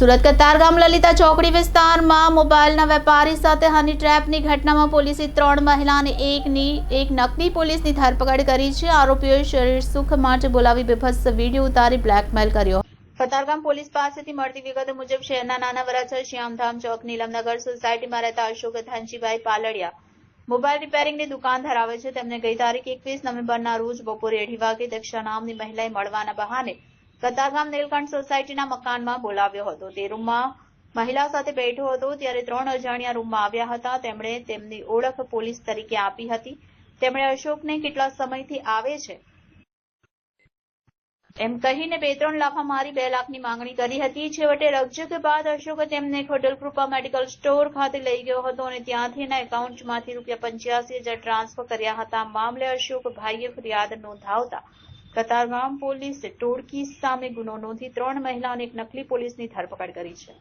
સુરત કતારગામ લલિતા ચોકડી વિસ્તારમાં મોબાઈલના વેપારી સાથે હની ટ્રેપની ઘટનામાં પોલીસે ત્રણ મહિલાને એકની, એક નકલી પોલીસની ધરપકડ કરી છે. આરોપીઓએ શરીર સુખ માટે બોલાવી બેભત્સ વીડિયો ઉતારી બ્લેકમેલ કર્યો. કતારગામ પોલીસ પાસેથી મળતી વિગતો મુજબ શહેરના નાના વરાછા શ્યામધામ ચોક, નીલમનગર સોસાયટીમાં રહેતા અશોક ધનજીભાઈ પાલડિયા મોબાઈલ રિપેરિંગની દુકાન ધરાવે છે. તેમને ગઈ તારીખ એકવીસ નવેમ્બરના રોજ બપોરે અઢી વાગે દક્ષા નામની મહિલાએ મળવાના બહાને કતારગામ નીલકંઠ સોસાયટીના મકાનમાં બોલાવ્યો હતો. તે રૂમમાં મહિલા સાથે બેઠો હતો, ત્યારે ત્રણ અજાણ્યા રૂમમાં આવ્યા હતા. તેમણે તેમની ઓળખ પોલીસ તરીકે આપી હતી. તેમણે અશોકને કેટલા સમયથી આવે છે? એમ કહીને બે ત્રણ લાફા મારી બે લાખની માંગણી કરી હતી. છેવટે રકઝક બાદ અશોકે તેમને હોટલ કૃપા મેડિકલ સ્ટોર ખાતે લઈ ગયો હતો અને ત્યાંથી એના એકાઉન્ટમાંથી રૂપિયા પંચ્યાસી હજાર ટ્રાન્સફર કર્યા હતા. મામલે અશોક ભાઈએ ફરિયાદ નોંધાવતા કતારગામ પોલીસે ટોળકી સામે ગુનો નોંધી ત્રણ મહિલા અને એક નકલી પોલીસની ધરપકડ કરી છે.